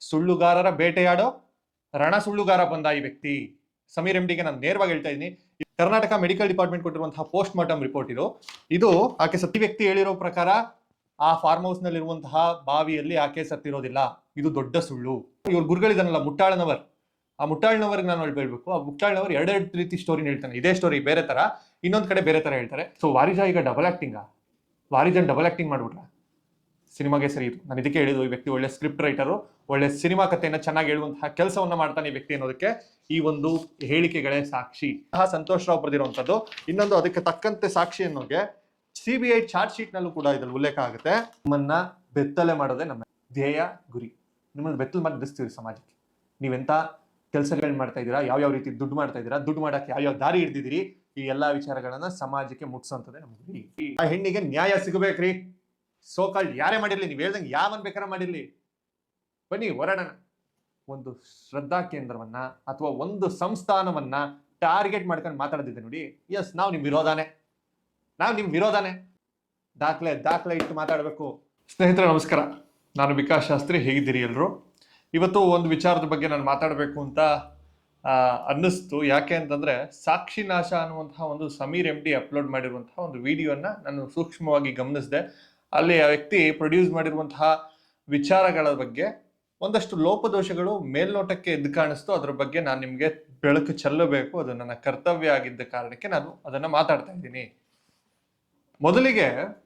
ಸುಳ್ಳುಗಾರರ ಬೇಟೆಯಾಡೋ ರಣ ಸುಳ್ಳುಗಾರ ಬಂದ ಈ ವ್ಯಕ್ತಿ. ಸಮೀರ್ ಎಂಡಿಗೆ ನಾನು ನೇರವಾಗಿ ಹೇಳ್ತಾ ಇದ್ದೀನಿ. ಕರ್ನಾಟಕ ಮೆಡಿಕಲ್ ಡಿಪಾರ್ಟ್ಮೆಂಟ್ ಕೊಟ್ಟಿರುವಂತಹ ಪೋಸ್ಟ್ ಮಾರ್ಟಮ್ ರಿಪೋರ್ಟ್ ಇದು. ಇದು ಆಕೆ ಸತ್ಯ ವ್ಯಕ್ತಿ ಹೇಳಿರೋ ಪ್ರಕಾರ ಆ ಫಾರ್ಮ್ ಹೌಸ್ ನಲ್ಲಿರುವಂತಹ ಬಾವಿಯಲ್ಲಿ ಆಕೆ ಸತ್ತಿರೋದಿಲ್ಲ. ಇದು ದೊಡ್ಡ ಸುಳ್ಳು. ಇವ್ರ ಗುರುಗಳಿದಾನಲ್ಲ ಮುಟ್ಟಾಳನವರ್. ಆ ಮುಟ್ಟಾಳ್ನವರ್ಗೆ ನಾನು ಹೇಳ್ಬೇಕು. ಆ ಮುಟ್ಟಾಳ್ನವರ್ ಎರಡೆರಡು ರೀತಿ ಸ್ಟೋರಿನ ಹೇಳ್ತಾನೆ. ಇದೇ ಸ್ಟೋರಿ ಬೇರೆ ತರ. ಇನ್ನೊಂದ್ ಕಡೆ ಬೇರೆ ತರ ಹೇಳ್ತಾರೆ. ಸೊ ವಾರಿಜಾ ಈಗ ಡಬಲ್ ಆಕ್ಟಿಂಗಾ ವಾರಿಜನ್ ಡಬಲ್ ಆಕ್ಟಿಂಗ್ ಮಾಡ್ಬಿಟ್ರ? ಸಿನಿಮಾಗೆ ಸರಿ ಇದು ನಾನು ಇದಕ್ಕೆ ಹೇಳಿದ್ದು ಈ ವ್ಯಕ್ತಿ ಒಳ್ಳೆ ಸ್ಕ್ರಿಪ್ಟ್ ರೈಟರು ಒಳ್ಳೆ ಸಿನಿಮಾ ಕಥೆಯನ್ನು ಚೆನ್ನಾಗಿ ಹೇಳುವಂತಹ ಕೆಲಸವನ್ನ ಮಾಡ್ತಾನೆ ಈ ವ್ಯಕ್ತಿ ಅನ್ನೋದಕ್ಕೆ ಈ ಒಂದು ಹೇಳಿಕೆಗಳೇ ಸಾಕ್ಷಿ. ಆ ಸಂತೋಷ್ ರಾವ್ ಬರೆದಿರುವಂತದ್ದು. ಇನ್ನೊಂದು ಅದಕ್ಕೆ ತಕ್ಕಂತೆ ಸಾಕ್ಷಿ ಅನ್ನೋಗೆ ಐ ಚಾರ್ಜ್ ಶೀಟ್ ನಲ್ಲೂ ಕೂಡ ಇದ್ರಲ್ಲಿ ಉಲ್ಲೇಖ ಆಗುತ್ತೆ. ನಿಮ್ಮನ್ನ ಬೆತ್ತಲೆ ಮಾಡೋದೇ ನಮ್ಮ ಧ್ಯೇಯ ಗುರಿ. ನಿಮ್ಮನ್ನ ಬೆತ್ತಲು ಮಾಡಿ ಬಿಸ್ತೀವಿ ಸಮಾಜಕ್ಕೆ. ನೀವೆಂತ ಕೆಲಸಗಳನ್ನ ಮಾಡ್ತಾ ಇದ್ದೀರಾ ಯಾವ ಯಾವ ರೀತಿ ದುಡ್ಡು ಮಾಡ್ತಾ ಇದ್ದೀರಾ, ದುಡ್ಡು ಮಾಡಕ್ಕೆ ಯಾವ ಯಾವ ದಾರಿ ಹಿಡ್ದಿದ್ದೀರಿ, ಈ ಎಲ್ಲಾ ವಿಚಾರಗಳನ್ನ ಸಮಾಜಕ್ಕೆ ಮುಟ್ಸೋಂಥದ್ದೇ ನಮ್ಮ ಗುರಿ. ಆ ಹೆಣ್ಣಿಗೆ ನ್ಯಾಯ ಸಿಗಬೇಕ್ರಿ. ಸೋಕಾಲ್ಡ್ ಯಾರೇ ಮಾಡಿರಲಿ, ನೀವು ಹೇಳ್ದಂಗೆ ಯಾವನ್ ಬೇಕಾರ ಮಾಡಿರಲಿ. ಬನ್ನಿ, ಹೊರಡೋಣ. ಒಂದು ಶ್ರದ್ಧಾ ಕೇಂದ್ರವನ್ನ ಅಥವಾ ಒಂದು ಸಂಸ್ಥಾನವನ್ನ ಟಾರ್ಗೆಟ್ ಮಾಡ್ಕೊಂಡು ಮಾತಾಡೋದಿದೆ ನೋಡಿ. ಎಸ್, ನಾವು ನಿಮ್ ವಿರೋಧಾನೆ. ನಾವು ನಿಮ್ ವಿರೋಧಾನೆ. ದಾಖಲೆ ದಾಖಲೆ ಇಟ್ಟು ಮಾತಾಡಬೇಕು. ಸ್ನೇಹಿತರೆ, ನಮಸ್ಕಾರ. ನಾನು ವಿಕಾಸ್ ಶಾಸ್ತ್ರಿ, ಹೇಗಿದ್ದೀರಿ ಎಲ್ಲರೂ ಇವತ್ತು ಒಂದು ವಿಚಾರದ ಬಗ್ಗೆ ನಾನು ಮಾತಾಡಬೇಕು ಅಂತ ಅನ್ನಿಸ್ತು. ಯಾಕೆ ಅಂತಂದ್ರೆ ಸಾಕ್ಷಿ ನಾಶ ಅನ್ನುವಂತಹ ಒಂದು ಸಮೀರ್ ಎಂ ಡಿ ಅಪ್ಲೋಡ್ ಮಾಡಿರುವಂತಹ ಒಂದು ವಿಡಿಯೋನ ನಾನು ಸೂಕ್ಷ್ಮವಾಗಿ ಗಮನಿಸಿದೆ. ಅಲ್ಲಿ ಆ ವ್ಯಕ್ತಿ ಪ್ರೊಡ್ಯೂಸ್ ಮಾಡಿರುವಂತಹ ವಿಚಾರಗಳ ಬಗ್ಗೆ ಒಂದಷ್ಟು ಲೋಪದೋಷಗಳು ಮೇಲ್ನೋಟಕ್ಕೆ ಎದ್ದು ಕಾಣಿಸ್ತು. ಅದ್ರ ಬಗ್ಗೆ ನಾನು ನಿಮಗೆ ಬೆಳಕು ಚೆಲ್ಲಬೇಕು. ಅದು ನನ್ನ ಕರ್ತವ್ಯ ಆಗಿದ್ದ ಕಾರಣಕ್ಕೆ ನಾನು ಅದನ್ನ ಮಾತಾಡ್ತಾ ಇದ್ದೀನಿ. ಮೊದಲಿಗೆ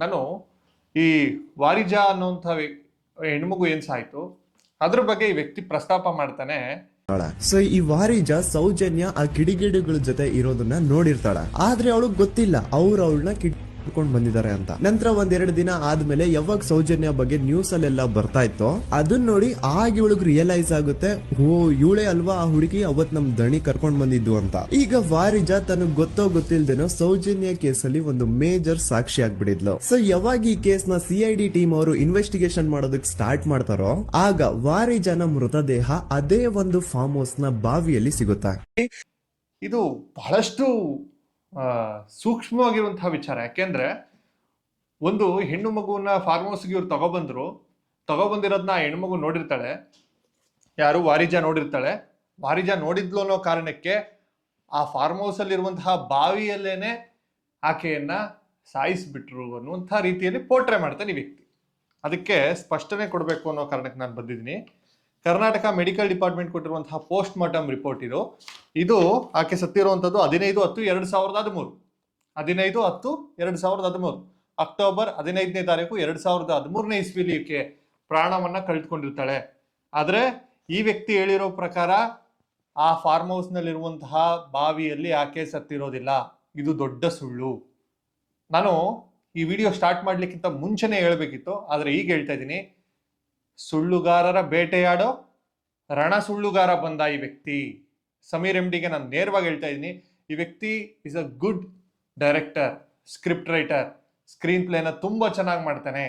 ನಾನು ಈ ವಾರಿಜಾ ಅನ್ನುವಂಥ ವ್ಯ- ಹೆಣ್ಮಗು ಏನ್ ಸಾಯ್ತು? ಅದ್ರ ಬಗ್ಗೆ ಈ ವ್ಯಕ್ತಿ ಪ್ರಸ್ತಾಪ ಮಾಡ್ತಾನೆ. ಸೊ ಈ ವಾರಿಜ ಸೌಜನ್ಯ ಆ ಕಿಡಿಗೇಡಿಗಳ ಜೊತೆ ಇರೋದನ್ನ ನೋಡಿರ್ತಾಳ. ಆದ್ರೆ ಅವಳಿಗೆ ಗೊತ್ತಿಲ್ಲ. ಅವ್ರ ಅವಳನ್ನ ಕಿಡ್ಕೊಂಡು ಬಂದಿದ್ದಾರೆ ಅಂತ. ನಂತರ ಒಂದೆರಡು ದಿನ ಆದ್ಮೇಲೆ ಯಾವಾಗ ಸೌಜನ್ಯ ಬಗ್ಗೆ ನ್ಯೂಸ್ ಅಲ್ಲೆಲ್ಲ ಬರ್ತಾ ಇತ್ತು ಅದನ್ನ ನೋಡಿ ಆಗ ಇವಳಿಗೆ ರಿಯಲೈಸ್ ಆಗುತ್ತೆ, ಓ, ಇವಳೇ ಅಲ್ವಾ ಆ ಹುಡುಗಿ, ಅವತ್ ನಮ್ ದಣಿ ಕರ್ಕೊಂಡ್ ಬಂದಿದ್ದು ಅಂತ. ಈಗ ವಾರಿಜ ತನಗ್ ಗೊತ್ತೋ ಗೊತ್ತಿಲ್ದೇನೋ ಸೌಜನ್ಯ ಕೇಸಲ್ಲಿ ಒಂದು ಮೇಜರ್ ಸಾಕ್ಷಿ ಆಗ್ಬಿಡಿದ್ಲು ಸೊ ಯಾವಾಗ ಈ ಕೇಸ್ನ ಸಿಐಡಿ ಟೀಮ್ ಅವರು ಇನ್ವೆಸ್ಟಿಗೇಷನ್ ಮಾಡೋದಕ್ಕೆ ಸ್ಟಾರ್ಟ್ ಮಾಡ್ತಾರೋ, ಆಗ ವಾರಿಜನ ಮೃತದೇಹ ಅದೇ ಒಂದು ಫಾರ್ಮ್ ಹೌಸ್ನ ಬಾವಿಯಲ್ಲಿ ಸಿಗುತ್ತೆ? ಇದು ಬಹಳಷ್ಟು ಸೂಕ್ಷ್ಮವಾಗಿರುವಂತಹ ವಿಚಾರ. ಯಾಕೆಂದ್ರೆ ಒಂದು ಹೆಣ್ಣು ಮಗುವನ್ನ ಫಾರ್ಮ್ ಹೌಸ್ಗೆ ಇವ್ರು ತಗೊಬಂದ್ರು ತಗೊಬಂದಿರೋದನ್ನ ಮಗು ನೋಡಿರ್ತಾಳೆ, ಯಾರು ವಾರಿಜಾ ನೋಡಿರ್ತಾಳೆ. ವಾರಿಜಾ ನೋಡಿದ್ಲು ಅನ್ನೋ ಕಾರಣಕ್ಕೆ ಆ ಫಾರ್ಮ್ ಹೌಸ್ ಅಲ್ಲಿರುವಂತಹ ಬಾವಿಯಲ್ಲೇನೆ ಆಕೆಯನ್ನ ಸಾಯಿಸ್ಬಿಟ್ರು ಅನ್ನುವಂಥ ರೀತಿಯಲ್ಲಿ ಪೋಟ್ರೆ ಮಾಡ್ತಾನೆ ಈ ವ್ಯಕ್ತಿ. ಅದಕ್ಕೆ ಸ್ಪಷ್ಟನೆ ಕೊಡಬೇಕು ಅನ್ನೋ ಕಾರಣಕ್ಕೆ ನಾನು ಬಂದಿದ್ದೀನಿ. ಕರ್ನಾಟಕ ಮೆಡಿಕಲ್ ಡಿಪಾರ್ಟ್ಮೆಂಟ್ ಕೊಟ್ಟಿರುವಂತಹ ಪೋಸ್ಟ್ ಮಾರ್ಟಮ್ ರಿಪೋರ್ಟ್ ಇದು. ಇದು ಆಕೆ ಸತ್ತಿರುವಂಥದ್ದು ಹದಿನೈದು ಹತ್ತು ಎರಡು ಸಾವಿರದ ಹದಿಮೂರು. ಹದಿನೈದು ಹತ್ತು ಎರಡು ಸಾವಿರದ ಹದಿಮೂರು. ಅಕ್ಟೋಬರ್ ಹದಿನೈದನೇ ತಾರೀಕು ಎರಡು ಸಾವಿರದ ಹದಿಮೂರನೇ ಇಸ್ವಿಲಿ ಈಕೆ ಪ್ರಾಣವನ್ನ ಕಳೆದುಕೊಂಡಿರ್ತಾಳೆ. ಆದರೆ ಈ ವ್ಯಕ್ತಿ ಹೇಳಿರೋ ಪ್ರಕಾರ ಆ ಫಾರ್ಮ್ ಹೌಸ್ನಲ್ಲಿರುವಂತಹ ಬಾವಿಯಲ್ಲಿ ಆಕೆ ಸತ್ತಿರೋದಿಲ್ಲ. ಇದು ದೊಡ್ಡ ಸುಳ್ಳು. ನಾನು ಈ ವಿಡಿಯೋ ಸ್ಟಾರ್ಟ್ ಮಾಡಲಿಕ್ಕಿಂತ ಮುಂಚೆನೇ ಹೇಳಬೇಕಿತ್ತು, ಆದರೆ ಈಗ ಹೇಳ್ತಾ ಇದ್ದೀನಿ. ಸುಳ್ಳುಗಾರರ ಬೇಟೆಯಾಡೋ ರಣ ಸುಳ್ಳುಗಾರ ಬಂದ ಈ ವ್ಯಕ್ತಿ. ಸಮೀರ್ ಎಂ ಡಿಗೆ ನಾನು ನೇರವಾಗಿ ಹೇಳ್ತಾ ಇದ್ದೀನಿ, ಈ ವ್ಯಕ್ತಿ is a good director script writer screen ಪ್ಲೇನ ತುಂಬಾ ಚೆನ್ನಾಗಿ ಮಾಡ್ತಾನೆ.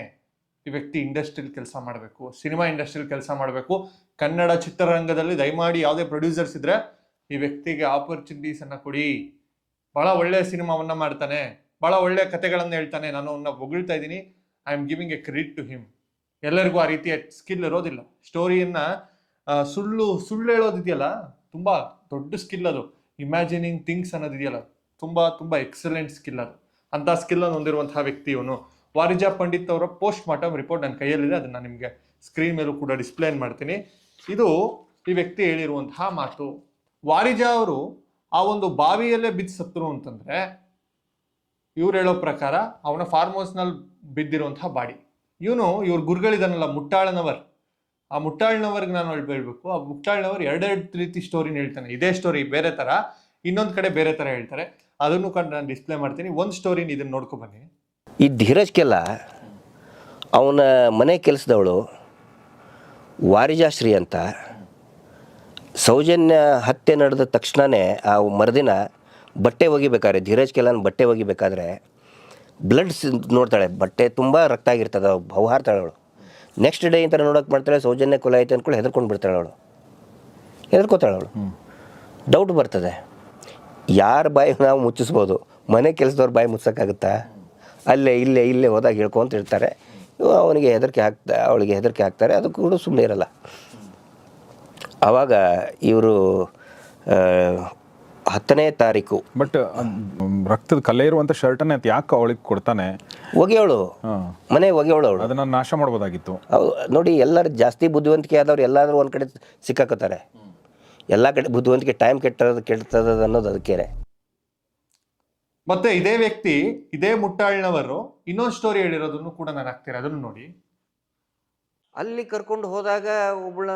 ಈ ವ್ಯಕ್ತಿ ಇಂಡಸ್ಟ್ರಿಲ್ ಕೆಲಸ ಮಾಡಬೇಕು, ಸಿನಿಮಾ ಇಂಡಸ್ಟ್ರಿಲ್ ಕೆಲಸ ಮಾಡಬೇಕು. ಕನ್ನಡ ಚಿತ್ರರಂಗದಲ್ಲಿ ದಯಮಾಡಿ ಯಾವುದೇ ಪ್ರೊಡ್ಯೂಸರ್ಸ್ ಇದ್ರೆ ಈ ವ್ಯಕ್ತಿಗೆ ಆಪರ್ಚುನಿಟೀಸ್ ಅನ್ನ ಕೊಡಿ. ಬಹಳ ಒಳ್ಳೆಯ ಸಿನಿಮಾವನ್ನ ಮಾಡ್ತಾನೆ, ಬಹಳ ಒಳ್ಳೆಯ ಕಥೆಗಳನ್ನು ಹೇಳ್ತಾನೆ. ನಾನು ಅವನ್ನ ಹೊಗಳ್ತಾ ಇದ್ದೀನಿ. I am giving a credit to him ಎಲ್ಲರಿಗೂ ಆ ರೀತಿಯ ಸ್ಕಿಲ್ ಇರೋದಿಲ್ಲ. ಸ್ಟೋರಿಯನ್ನ ಸುಳ್ಳು ಸುಳ್ಳು ಹೇಳೋದಿದೆಯಲ್ಲ, ತುಂಬಾ ದೊಡ್ಡ ಸ್ಕಿಲ್ ಅದು. ಇಮ್ಯಾಜಿನಿಂಗ್ ಥಿಂಗ್ಸ್ ಅನ್ನೋದಿದೆಯಲ್ಲ, ತುಂಬಾ ತುಂಬಾ ಎಕ್ಸಲೆಂಟ್ ಸ್ಕಿಲ್ ಅದು. ಅಂತ ಸ್ಕಿಲ್ ಅನ್ನು ಹೊಂದಿರುವಂತಹ ವ್ಯಕ್ತಿ ಇವನು. ವಾರಿಜಾ ಪಂಡಿತ್ ಅವರ ಪೋಸ್ಟ್ ಮಾರ್ಟಮ್ ರಿಪೋರ್ಟ್ ನನ್ನ ಕೈಯಲ್ಲಿದೆ, ಅದನ್ನ ನಿಮಗೆ ಸ್ಕ್ರೀನ್ ಮೇಲೂ ಕೂಡ ಡಿಸ್ಪ್ಲೇ ಮಾಡ್ತೀನಿ. ಇದು ಈ ವ್ಯಕ್ತಿ ಹೇಳಿರುವಂತಹ ಮಾತು. ವಾರಿಜಾ ಅವರು ಆ ಒಂದು ಬಾವಿಯಲ್ಲೇ ಬಿದ್ದು ಸತ್ತರು ಅಂತಂದ್ರೆ, ಇವ್ರು ಹೇಳೋ ಪ್ರಕಾರ ಅವನ ಫಾರ್ಮ್ ಹೌಸ್ನಲ್ಲಿ ಬಿದ್ದಿರುವಂತಹ ಬಾಡಿ. ಇವನು ಇವ್ರ ಗುರುಗಳಿದಾನಲ್ಲ ಮುಟ್ಟಾಳನವರ್. ಆ ಮುಟ್ಟಾಳ್ನವರ್ಗೆ ನಾನು ಹೇಳ್ಬೇಕು. ಆ ಮುಟ್ಟಾಳ್ನವರ್ ಎರಡೆರಡು ರೀತಿ ಸ್ಟೋರಿನ ಹೇಳ್ತಾನೆ. ಇದೇ ಸ್ಟೋರಿ ಬೇರೆ ತರ, ಇನ್ನೊಂದು ಕಡೆ ಬೇರೆ ತರ ಹೇಳ್ತಾರೆ. ಅದನ್ನು ಕಂಡು ನಾನು ಡಿಸ್ಪ್ಲೇ ಮಾಡ್ತೀನಿ. ಒಂದು ಸ್ಟೋರಿನ ಇದನ್ನ ನೋಡ್ಕೊ ಬನ್ನಿ. ಈ ಧೀರಜ್ಗೆಲ್ಲ, ಅವನ ಮನೆ ಕೆಲಸದವಳು ವಾರಿಜಾಶ್ರೀ ಅಂತ. ಸೌಜನ್ಯ ಹತ್ಯೆ ನಡೆದ ತಕ್ಷಣವೇ ಆ ಮರುದಿನ ಬಟ್ಟೆ ಒಗಿಬೇಕಾದ್ರೆ ಧೀರಜ್ ಕೆಲ್ಲನ್ ಬಟ್ಟೆ ಒಗಿಬೇಕಾದ್ರೆ ಬ್ಲಡ್ ನೋಡ್ತಾಳೆ ಬಟ್ಟೆ ತುಂಬ ರಕ್ತ ಆಗಿರ್ತದೆ ಹೌಹಾರ್ತಾಳೆ ಅವಳು. ನೆಕ್ಸ್ಟ್ ಡೇ ಇಂತ ನೋಡೋಕೆ ಮಾಡ್ತಾಳೆ ಸೌಜನ್ಯ ಕೊಲೆ ಆಯ್ತು ಅಂದ್ಕೊಳ್ಳಿ ಹೆದರ್ಕೊಂಡು ಬಿಡ್ತಾಳೆ ಅವಳು. ಹೆದರ್ಕೋತಾಳೆ ಅವಳು. ಡೌಟ್ ಬರ್ತದೆ. ಯಾರ ಬಾಯಿ ನಾವು ಮುಚ್ಚಿಸ್ಬೋದು? ಮನೆ ಕೆಲಸದವ್ರ ಬಾಯಿ ಮುಚ್ಚೋಕ್ಕಾಗುತ್ತಾ ಅಲ್ಲೇ ಇಲ್ಲೇ ಇಲ್ಲೇ ಹೋದಾಗ ಹೇಳ್ಕೊಂತ ಇರ್ತಾರೆ ಅವನಿಗೆ ಹೆದರಿಕೆ ಹಾಕ್ತಾ ಅವಳಿಗೆ ಹೆದರಿಕೆ ಹಾಕ್ತಾರೆ ಅದು ಕೂಡ ಸುಮ್ಮನೆ ಇರಲ್ಲ. ಆವಾಗ ಇವರು ಹತ್ತನೇ ತಾರೀಕು. ಬಟ್ ರಕ್ತದ ಕಲೆ ಇರುವಂತ ಶರ್ಟ್ ಅನ್ನ ಯಾಕೆ ಅವಳಿಗೆ ಕೊಡ್ತಾನೆ? ಒಗೆಯೋಳು. ಹಾಂ. ಮನೆ ಒಗೆಯೋಳು ಅವಳು ಅದನ್ನ ನಾಶ ಮಾಡ್ಬೋದಾಗಿತ್ತು. ಅವ್ ನೋಡಿ ಎಲ್ಲರೂ ಜಾಸ್ತಿ ಬುದ್ಧಿವಂತಿಕೆ ಆದವ್ರು ಎಲ್ಲಾದ್ರೂ ಒಂದು ಕಡೆ ಸಿಕ್ಕಾಕೋತಾರೆ ಎಲ್ಲ ಕಡೆ ಬುದ್ಧಿವಂತಿಕೆ ಟೈಮ್ ಕೆಟ್ಟದ ಕೆಡ್ತದ ಅನ್ನೋದು ಅದಕ್ಕೆ. ಮತ್ತೆ ಇದೇ ವ್ಯಕ್ತಿ ಇದೇ ಮುಟ್ಟಾಳ್ನವರು ಇನ್ನೊಂದು ಸ್ಟೋರಿ ಹೇಳಿರೋದನ್ನು ಕೂಡ ನಾನು ಹಾಕ್ತೀನಿ. ಅದನ್ನು ನೋಡಿ. ಅಲ್ಲಿ ಕರ್ಕೊಂಡು ಹೋದಾಗ ಒಬ್ಬಳ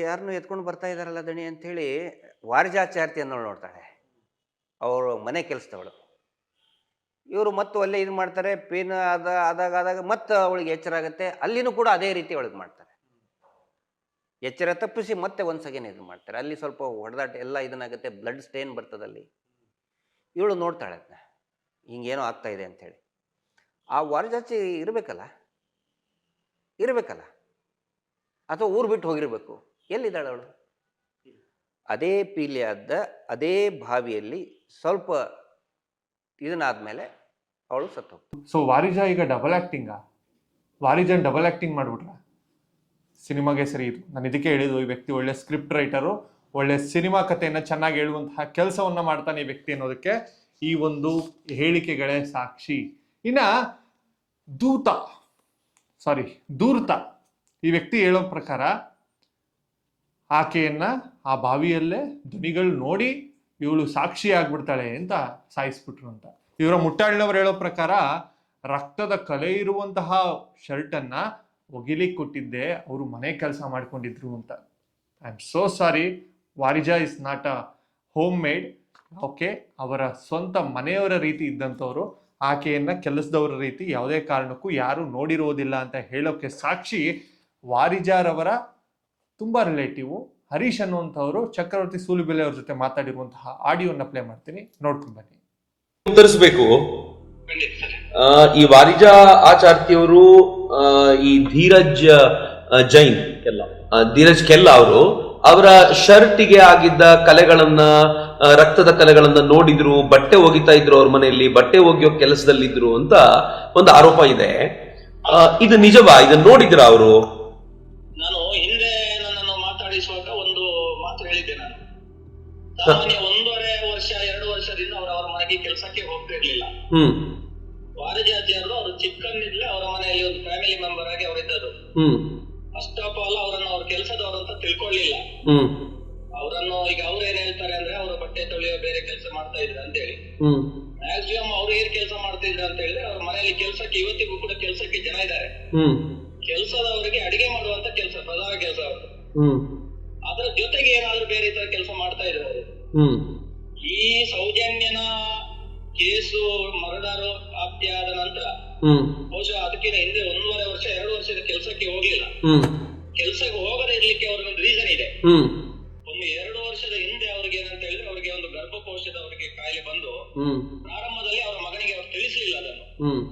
ಯಾರನ್ನೂ ಎತ್ಕೊಂಡು ಬರ್ತಾ ಇದ್ದಾರಲ್ಲ ದಣಿ ಅಂಥೇಳಿ ವಾರಜಾಚಾರ್ತಿ ಅನ್ನೋಳು ನೋಡ್ತಾಳೆ. ಅವರು ಮನೆ ಕೆಲಸದವಳು. ಇವರು ಮತ್ತು ಅಲ್ಲೇ ಇದು ಮಾಡ್ತಾರೆ, ಪೇನ್ ಆದ, ಆದಾಗ ಆದಾಗ ಮತ್ತೆ ಅವಳಿಗೆ ಎಚ್ಚರ ಆಗುತ್ತೆ. ಅಲ್ಲಿನೂ ಕೂಡ ಅದೇ ರೀತಿ ಅವಳಿಗೆ ಮಾಡ್ತಾರೆ. ಎಚ್ಚರ ತಪ್ಪಿಸಿ ಮತ್ತೆ ಒಂದು ಸೆಕೆಂಡ್ ಇದು ಮಾಡ್ತಾರೆ. ಅಲ್ಲಿ ಸ್ವಲ್ಪ ಹೊಡೆದಾಟ ಎಲ್ಲ ಇದನ್ನಾಗುತ್ತೆ ಬ್ಲಡ್ ಸ್ಟೇನ್ ಬರ್ತದಲ್ಲಿ ಇವಳು ನೋಡ್ತಾಳೆ ಅದನ್ನ ಹಿಂಗೇನೋ ಆಗ್ತಾ ಇದೆ ಅಂಥೇಳಿ. ಆ ವಾರಜಾಚಿ ಇರಬೇಕಲ್ಲ? ಇರಬೇಕಲ್ಲ? ಅಥವಾ ಊರು ಬಿಟ್ಟು ಹೋಗಿರಬೇಕು. ಎಲ್ಲಿದ್ದಾಳೆ ಅವಳು? ಅದೇ ಪೀಲಿಯಾದ ಅದೇ ಬಾವಿಯಲ್ಲಿ ಸ್ವಲ್ಪ ಇದನ್ನಾದ್ಮೇಲೆ ಅವಳು ಸತ್ತು. ಸೊ ವಾರಿಜ ಈಗ ಡಬಲ್ ಆಕ್ಟಿಂಗಾ ವಾರಿಜನ್ ಡಬಲ್ ಆಕ್ಟಿಂಗ್ ಮಾಡ್ಬಿಟ್ರ? ಸಿನಿಮಾಗೆ ಸರಿ ಇದು. ನಾನು ಇದಕ್ಕೆ ಹೇಳಿದ್ದು ಈ ವ್ಯಕ್ತಿ ಒಳ್ಳೆ ಸ್ಕ್ರಿಪ್ಟ್ ರೈಟರು ಒಳ್ಳೆ ಸಿನಿಮಾ ಕಥೆಯನ್ನು ಚೆನ್ನಾಗಿ ಹೇಳುವಂತಹ ಕೆಲಸವನ್ನ ಮಾಡ್ತಾನೆ ಈ ವ್ಯಕ್ತಿ ಅನ್ನೋದಕ್ಕೆ ಈ ಒಂದು ಹೇಳಿಕೆಗಳೇ ಸಾಕ್ಷಿ. ಇನ್ನ ದೂತ ಸಾರಿ ದೂರ್ತ ಈ ವ್ಯಕ್ತಿ ಹೇಳೋ ಪ್ರಕಾರ ಆಕೆಯನ್ನ ಆ ಬಾವಿಯಲ್ಲೇ ಧ್ವನಿಗಳು ನೋಡಿ ಇವಳು ಸಾಕ್ಷಿ ಆಗ್ಬಿಡ್ತಾಳೆ ಅಂತ ಸಾಯಿಸ್ಬಿಟ್ರು ಅಂತ. ಇವರ ಮುಟ್ಟಾಳ್ನವ್ರು ಹೇಳೋ ಪ್ರಕಾರ ರಕ್ತದ ಕಲೆ ಇರುವಂತಹ ಶರ್ಟ್ ಅನ್ನ ಒಗಿಲಿಕ್ಕೆ ಕೊಟ್ಟಿದ್ದೆ, ಅವರು ಮನೆ ಕೆಲಸ ಮಾಡ್ಕೊಂಡಿದ್ರು ಅಂತ. I am so sorry Varija is not a home made okay, ಅವರ ಸ್ವಂತ ಮನೆಯವರ ರೀತಿ ಇದ್ದಂಥವ್ರು, ಆಕೆಯನ್ನ ಕೆಲಸದವರ ರೀತಿ ಯಾವುದೇ ಕಾರಣಕ್ಕೂ ಯಾರು ನೋಡಿರುವುದಿಲ್ಲ ಅಂತ ಹೇಳೋಕೆ ಸಾಕ್ಷಿ ವಾರಿಜಾರವರ ತುಂಬಾ ರಿಲೇಟಿವ್ ಹರೀಶ್ ಅನ್ನುವಂಥವ್ರು ಚಕ್ರವರ್ತಿ ಸೂಲಿಬೆಲೆ ಅವ್ರ ಜೊತೆ ಮಾತಾಡಿರುವಂತಹ ಆಡಿಯೋನ ಪ್ಲೇ ಮಾಡ್ತೀನಿ. ನೋಡ್ಕೊಂಡ್ ಬನ್ನಿ. ಉತ್ತರಿಸಬೇಕು. ಈ ವಾರಿಜ ಆಚಾರ್ತಿಯವರು ಈ ಧೀರಜ್ ಜೈನ್ ಆ, ಧೀರಜ್ ಕೆಲ್ಲ ಅವರು ಅವರ ಶರ್ಟಿಗೆ ಆಗಿದ್ದ ಕಲೆಗಳನ್ನ ರಕ್ತದ ಕಲೆಗಳನ್ನ ನೋಡಿದ್ರು ಬಟ್ಟೆ ಒಗಿತಾ ಇದ್ರು ಅವ್ರ ಮನೆಯಲ್ಲಿ ಬಟ್ಟೆ ಒಗೆಯೋ ಕೆಲಸದಲ್ಲಿದ್ರು ಅಂತ ಒಂದು ಆರೋಪ ಇದೆ. ಇದು ನಿಜವಾ? ಇದನ್ನ ನೋಡಿದ್ರ ಅವರು? ಸಾಮಾನ್ಯ ಒಂದೂವರೆ ವರ್ಷ ಎರಡು ವರ್ಷದಿಂದ ಅವ್ರ ಅವರ ಮನೆಗೆ ಕೆಲಸಕ್ಕೆ ಹೋಗ್ತಿರ್ಲಿಲ್ಲ ಹ್ಮ್. ವಾರಜಾತಿಯವರು ಅವರು ಚಿಕ್ಕಂದಿದ್ಲೆ ಅವರ ಮನೆಯಲ್ಲಿ ಒಂದು ಫ್ಯಾಮಿಲಿ ಮೆಂಬರ್ ಆಗಿ ಅವರಿದ್ದರು ಹ್ಮ್. ಫಸ್ಟ್ ಆಫ್ ಆಲ್ ಅವರನ್ನು ಅವ್ರ ಕೆಲಸದವರು ಅಂತ ತಿಳ್ಕೊಳ್ಳಿಲ್ಲ. ಹ್ಮ್. ಅವರನ್ನು ಈಗ ಅವ್ರು ಏನ್ ಹೇಳ್ತಾರೆ ಅಂದ್ರೆ ಅವರು ಬಟ್ಟೆ ತೊಳೆಯೋ ಬೇರೆ ಕೆಲಸ ಮಾಡ್ತಾ ಇದ್ರು ಅಂತ ಹೇಳಿ ಹ್ಮ್. ಮ್ಯಾಕ್ಸಿಮಮ್ ಅವ್ರು ಏನ್ ಕೆಲಸ ಮಾಡ್ತಿದ್ರು ಅಂತ ಹೇಳಿದ್ರೆ ಅವ್ರ ಮನೆಯಲ್ಲಿ ಕೆಲಸಕ್ಕೆ ಇವತ್ತಿಗೂ ಕೂಡ ಕೆಲಸಕ್ಕೆ ಜನ ಇದ್ದಾರೆ. ಹ್ಮ್. ಕೆಲಸದವರಿಗೆ ಅಡಿಗೆ ಮಾಡುವಂತ ಕೆಲಸ ಪ್ರಧಾನ ಕೆಲಸ ಅವರು ಹ್ಮ್. ಅದರ ಜೊತೆಗೆ ಏನಾದ್ರು ಬೇರೆ ತರ ಕೆಲಸ ಮಾಡ್ತಾ ಇದ್ರು ಅವರು ಈ ಸೌಜನ್ಯನ ಕೇಸು ಮರದಾರು ಆದ ನಂತರ ಬಹುಶಃ ಅದಕ್ಕಿಂತ ಹಿಂದೆ ಒಂದೂವರೆ ವರ್ಷ ಎರಡು ವರ್ಷದ ಕೆಲಸಕ್ಕೆ ಹೋಗ್ಲಿಲ್ಲ. ಕೆಲಸಕ್ಕೆ ಹೋಗದೇ ಇರ್ಲಿಕ್ಕೆ ಅವ್ರಿಗೊಂದು ರೀಸನ್ ಇದೆ. ಒಂದು ಎರಡು ವರ್ಷದ ಹಿಂದೆ ಅವ್ರಿಗೆ ಏನಂತ ಹೇಳಿದ್ರೆ ಅವ್ರಿಗೆ ಒಂದು ಗರ್ಭಕೋಶದ ಅವರಿಗೆ ಕಾಯಿಲೆ ಬಂದು ಹ್ಮ್ ಪ್ರಾರಂಭದಲ್ಲಿ ಅವರ ಮಗನಿಗೆ ಅವ್ರು ತಿಳಿಸಲಿಲ್ಲ ಅದನ್ನು ಹ್ಮ್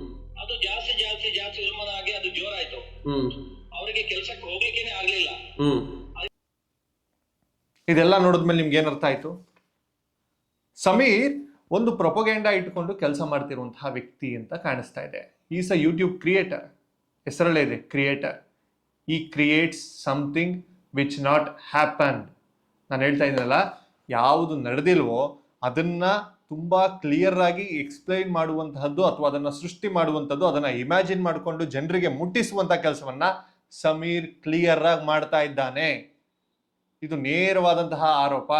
ಅದು ಜಾಸ್ತಿ ಜಾಸ್ತಿ ಜಾಸ್ತಿ ಉಲ್ಮನ ಆಗಿ ಅದು ಜೋರಾಯ್ತು ಹ್ಮ್ ಅವರಿಗೆ ಕೆಲಸಕ್ಕೆ ಹೋಗ್ಲಿಕ್ಕೇನೆ ಆಗ್ಲಿಲ್ಲ ಹ್ಮ್ ಇದೆಲ್ಲ ನೋಡಿದ್ಮೇಲೆ ನಿಮ್ಗೆ ಅರ್ಥ ಆಯ್ತು? ಸಮೀರ್ ಒಂದು ಪ್ರೊಪೊಗೆಂಡಾ ಇಟ್ಕೊಂಡು ಕೆಲಸ ಮಾಡ್ತಿರುವಂತಹ ವ್ಯಕ್ತಿ ಅಂತ ಕಾಣಿಸ್ತಾ ಇದೆ. ಈಸ್ ಅ ಯೂಟ್ಯೂಬ್ ಕ್ರಿಯೇಟರ್ ಹೆಸರಲ್ಲೇ ಇದೆ ಕ್ರಿಯೇಟರ್ ಈ creates something which not happen ನಾನು ಹೇಳ್ತಾ ಇದ್ದೀನಲ್ಲ, ಯಾವುದು ನಡೆದಿಲ್ವೋ ಅದನ್ನ ತುಂಬಾ ಕ್ಲಿಯರ್ ಆಗಿ ಎಕ್ಸ್ಪ್ಲೈನ್ ಮಾಡುವಂತಹದ್ದು ಅಥವಾ ಅದನ್ನ ಸೃಷ್ಟಿ ಮಾಡುವಂಥದ್ದು ಅದನ್ನ ಇಮ್ಯಾಜಿನ್ ಮಾಡಿಕೊಂಡು ಜನರಿಗೆ ಮುಟ್ಟಿಸುವಂತ ಕೆಲಸವನ್ನ ಸಮೀರ್ ಕ್ಲಿಯರ್ ಆಗಿ ಮಾಡ್ತಾ ಇದ್ದಾನೆ. ಇದು ನೇರವಾದಂತಹ ಆರೋಪ.